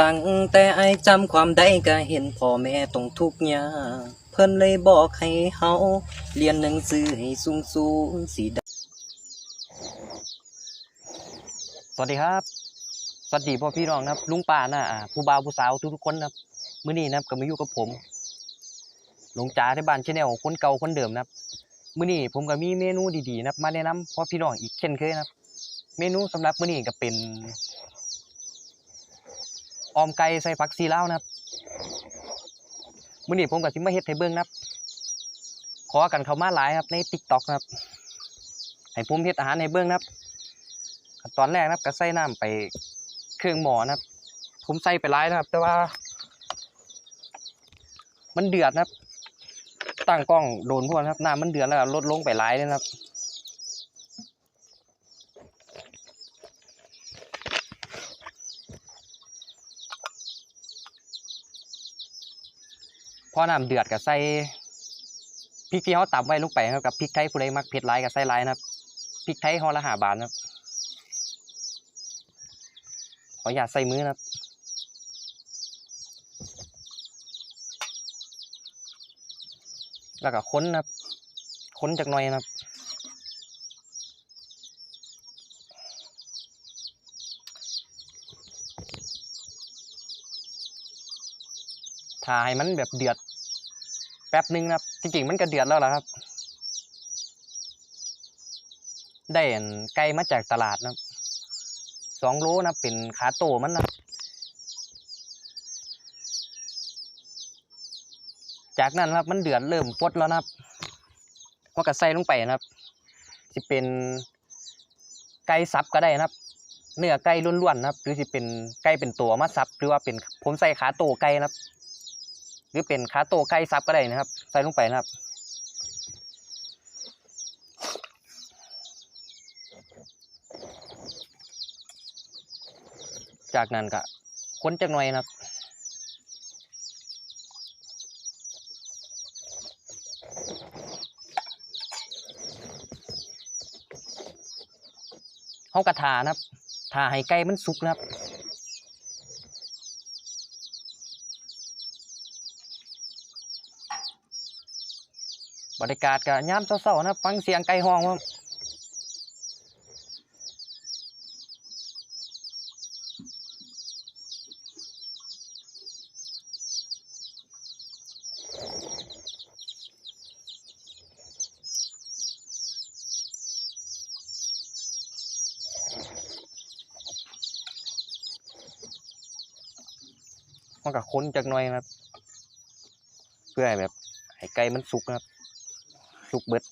ตั้งแต่ไอจำความได้ก็เห็นพ่อแม่ต้องทุกข์ยากเพิ่นเลยบอกให้เฮาเรียนหนังสือให้สูงสูงสิได้สวัสดีครับ สวัสดีพ่อพี่น้องนะครับ ลุงป้านะอ่าผู้บ่าวผู้สาวทุกๆคนนะครับมื้อนี้นะครับก็มาอยู่กับผมหลวงจ๋าที่บ้านชแนลคนเก่าคนเดิมนะครับมื้อนี้ผมก็มีเมนูดีๆนะครับมาแนะนำพ่อพี่น้องอีกเช่นเคยนะครับ เมนูสำหรับมื้อนี้ก็เป็น ออมไก่ใส่ผักซีลาวนะครับมื้อนี้ผมก็สิมาเฮ็ดให้เบิ่งนะครับ ขอกันเข้ามาหลายครับใน TikTok นะครับให้ผมเฮ็ดอาหารให้เบิ่งนะครับขั้นตอนแรกนะครับก็ใส่น้ำไปเครื่องหม้อนะครับ ผมใส่ไปหลายนะครับ แต่ว่า มันเดือดนะครับตั้งกล้องโดนพวกนะครับน้ำมันเดือดแล้วลดลงไปหลายเลยนะครับ พอน้ำเดือดก็ใส่พริกที่เขาตำไว้ลงไปครับกับพริกไทยผู้ใดมักเผ็ดหลายก็ใส่หลายนะครับพริกไทยห่อละห้าบาทนครับขออย่าใส่มือนะครับแล้วก็ค้นนะครับค้นจากหน่อยนะครับถ้าให้มันแบบเดือด แป๊บนึงนะครับจริงๆมันก็เดือดแล้วล่ะครับ ได้นไก่มาจากตลาดนะสองโลนะเป็นขาโตมันนะจากนั้นครับมันเดือดเริ่มปดแล้วนะครับก็กระใส่ลงไปนะครับจะเป็นไก่สับก็ได้นะครับ เนื้อไก่ล้วนๆนะครับ หรือจะเป็นไก่เป็นตัวมาสับหรือว่าเป็นผมใส่ขาโตไก่นะครับ รือเป็นขาโตไก่สับก็ได้นะครับ ใส่ลงไปนะครับ จากนั้นก็ค้นจักหน่อยนะครับเฮากระทานะครับทาให้ไก่มันสุกนะครับ บรรยากาศก็ยามเช้าๆนะฟังเสียงไก่ห้องครับมันก็ค้นจากหน่อยนะครับเพื่อให้แบบให้ไก่มันสุกนะครับ สุกเบิด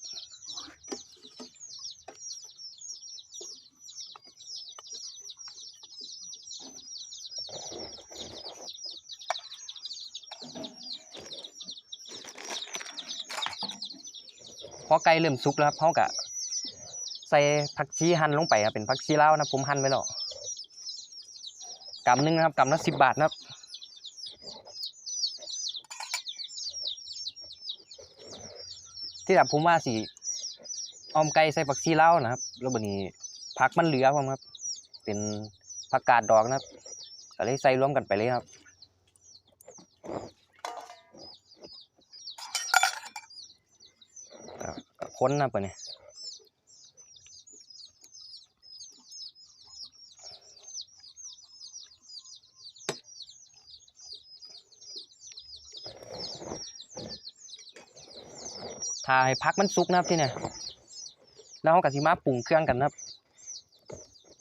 พอไก่เริ่มสุกแล้วครับเขาก็ใส่ผักชีหั่นลงไปครับเป็นผักชีเลานะผมหั่นไว้แล้วกำหนึงนะครับกำละสิบบาทนะครับ ที่แบบผมว่าสิออมไก่ใส่ผักชีเล้านะครับ แล้วบันนี้ผักมันเหลือผมครับ เป็นผักกาดดอกนะครับก็เลยใส่รวมกันไปเลยครับค้นนะปะเนี่ยาให้พักมันสุกนะครับที่เนี่ยแล้วเรากะสิมาปรุงเครื่องกันนะครับ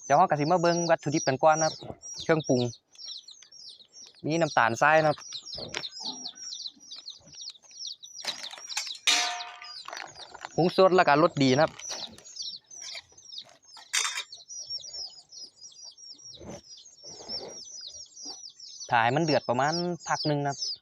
เดี๋ยวเรากะสิมาเบิ่งวัตถุดิบกันก่อนนะครับ เครื่องปรุง มีน้ำตาลทรายนะครับผงสดแล้วก็รสดีนะครับถ่ายมันเดือดประมาณพักหนึ่งนะครับ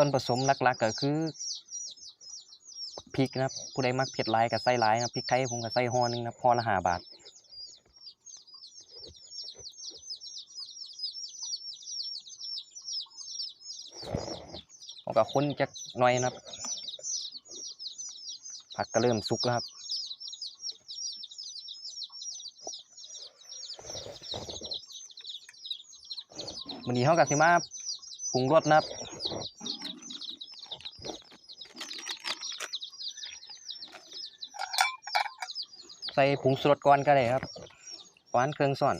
ส่วนผสมหลักๆก็คือพริกนะครับผู้ใดมักเผ็ดหลายก็ใส่หลายนะพริกไทยผมก็ใส่ห่อหนึงนะครับห่อละห้าบาทผมก็ค้นจักหน่อยนะครับ ผักก็เริ่มสุกแล้วครับวันนี้เขากับสิมาปรุงรสนะครับ ส่ผงชูรสก่อนก็ได้ครับหวานเครื่องซ่อน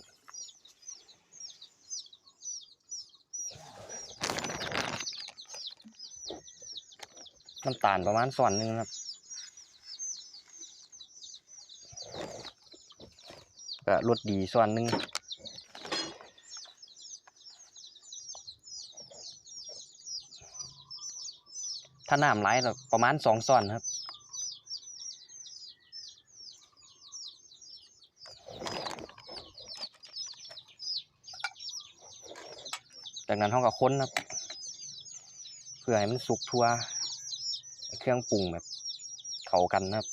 น้ำตาลประมาณส่วนหนึ่งครับก็รสดีส่วนหนึ่งถ้าน้ำไหลประมาณสองส่วนครับ จากนั้นเขาก็ค้นครับ เพื่อให้มันสุกทั่ว เครื่องปรุงแบบเข้ากันนะครับ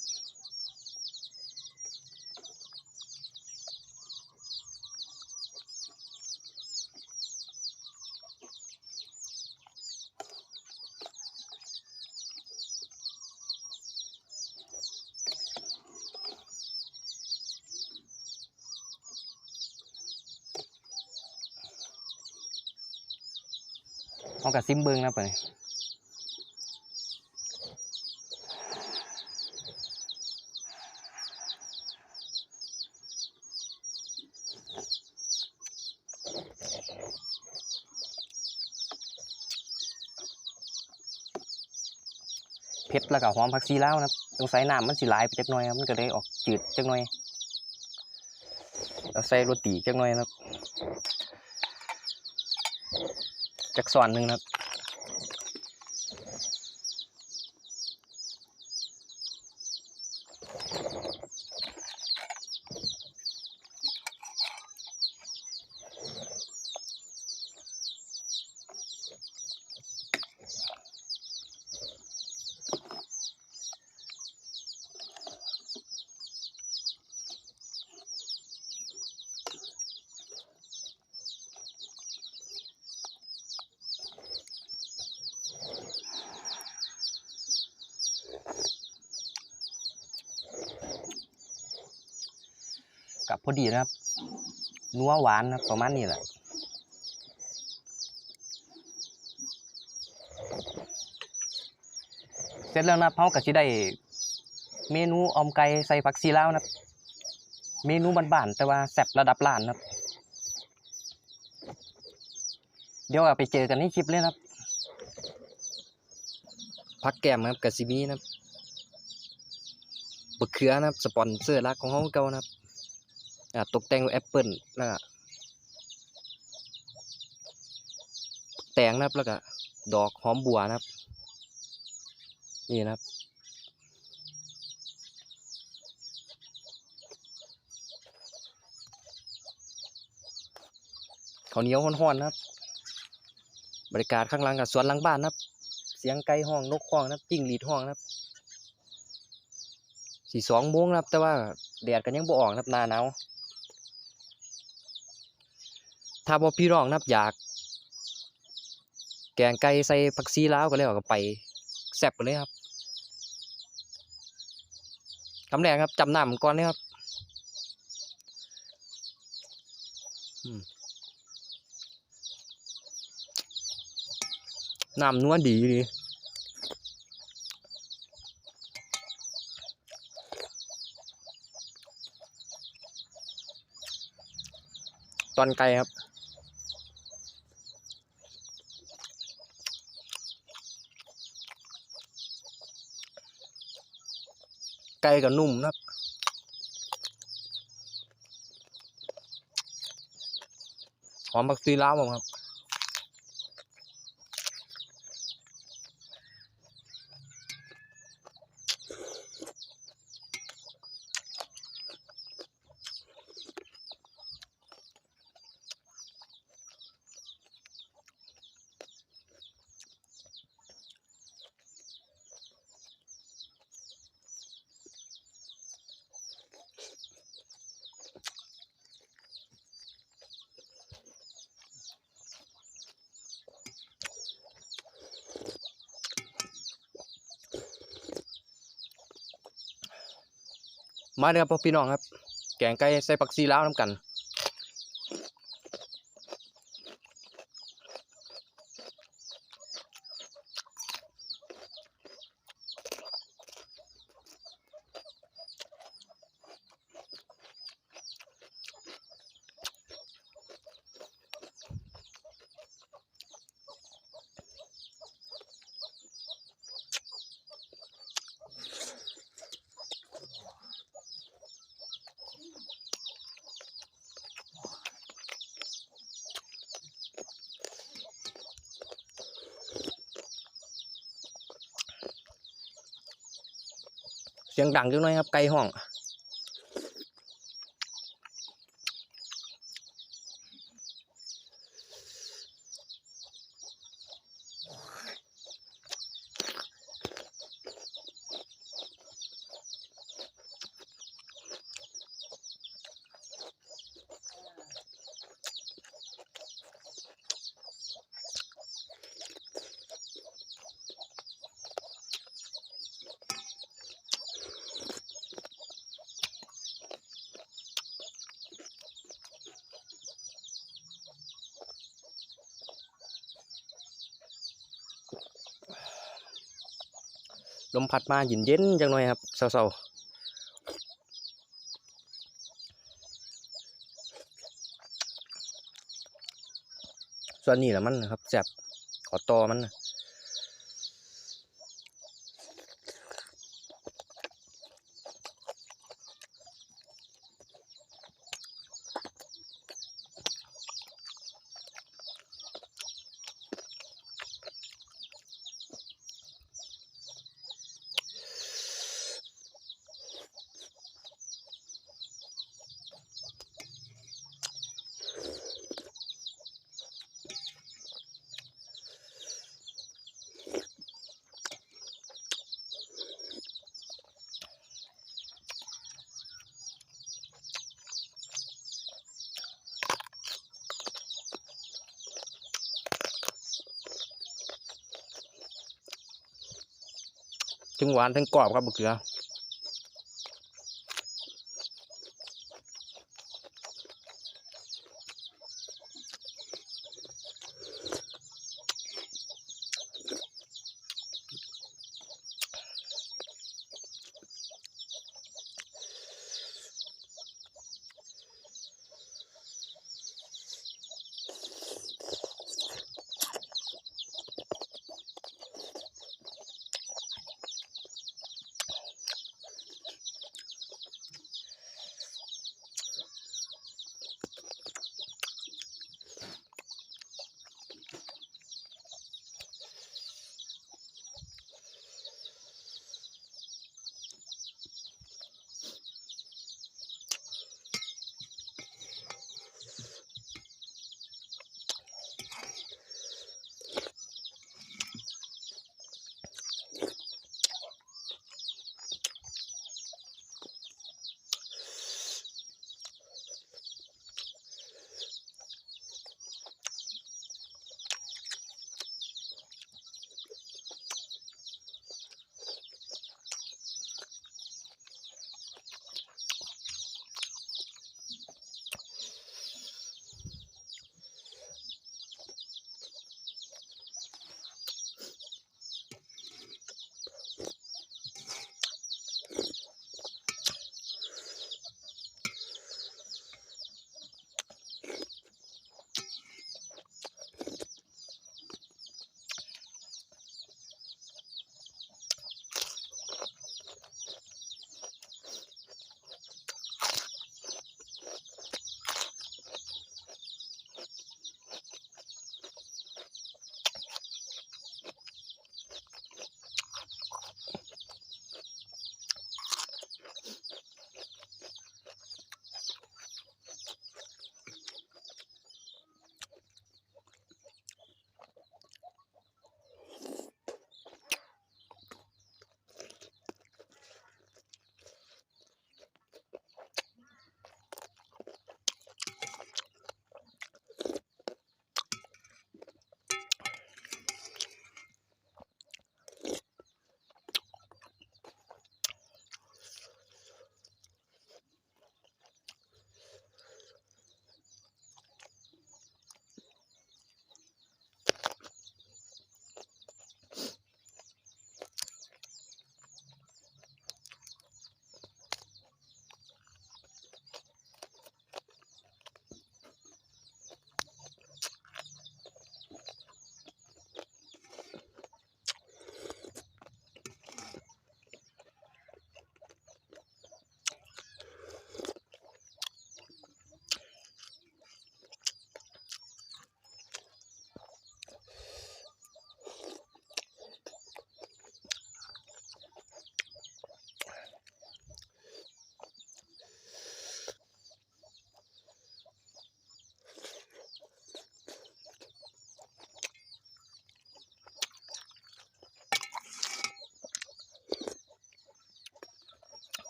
เขากับซิมเบิงนะครับเปิดนี่เผ็ดแล้วก็หอมผักชีลาวนะตรงใส่น้ำมันสิหลายไปจักหน่อยครับมันก็เลยออกจืดจักหน่อยแล้วใส่โรตีจักหน่อยนะครับ จากส่วนหนึ่งนะครับ พอดีนะครับ นัวหวานนะประมาณนี้แหละเสร็จแล้วนะเขาก็จะได้ เมนูอมไก่ใส่ผักซีลาวนะเมนูบ้านๆแต่ว่าแซ่บระดับล้านนะเดี๋ยวไปเจอกันในคลิปเลยนะครับพักแก้มนะครับกับซีบีนะครับบะเขือนะครับสปอนเซอร์หลักของเขาเก่านะครับ ตกแต่งด้วยแอปเปิลแล้วก็แตงนะครับแล้วก็ดอกหอมบัวนะครับ นี่นะครับข้าวเหนียวห้อนๆนะครับบรรยากาศข้างหล่างกับสวนหลังบ้านนะครับ เสียงไก่ห้องนกห้องนะครับจิ้งหรีดห้องนะครับสี่สองโมงนะครับ แต่ว่าแดดก็ยังบ่ออกนะครับหน้าหนาว ถ้าบ่พี่น้องนับอยาก แกงไก่ใส่ผักชีลาวก็แล้วก็ไปแซ่บกันเลยครับคำแรกครับจำน้ำก่อนเลยครับน้ำนัวดีดีตอนไก่ครับ ไก่กับนุ่มนะครับหอมผักชีลาวผมครับ มาเลยครับพ่อพี่น้องครับ แกงไก่ใส่ผักซีลาวน้ำกัน เสียงดังจังหน่อยครับไก่ห้อง ลมพัดมาเย็นเย็นจังหน่อยครับเศร้าๆส่วนนี้แหละมันนะครับแสบขอตอมันนะ งหวานทั้งกรอบครับบะเกลือ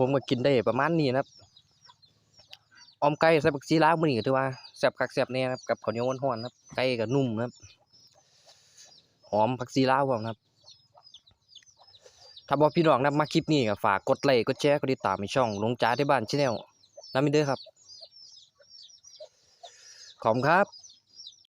ผมก็กินได้ประมาณนี้นะครับออมไก่ใส่ผักชีลาวมื้อนี้ก็ถือว่าแซ่บคักแซ่บแน่นะครับกับข้าวเหนียวร้อนๆครับไก่ก็นุ่มนะครับหอมผักชีลาวพร้อมนะครับถ้าบ่พี่น้องนะครับมาคลิปนี้ก็ฝากกดไลค์กดแชร์กดติดตามในช่องลวงจ๋าที่บ้าน Channel นำไปเด้อครับขอบคุณครับ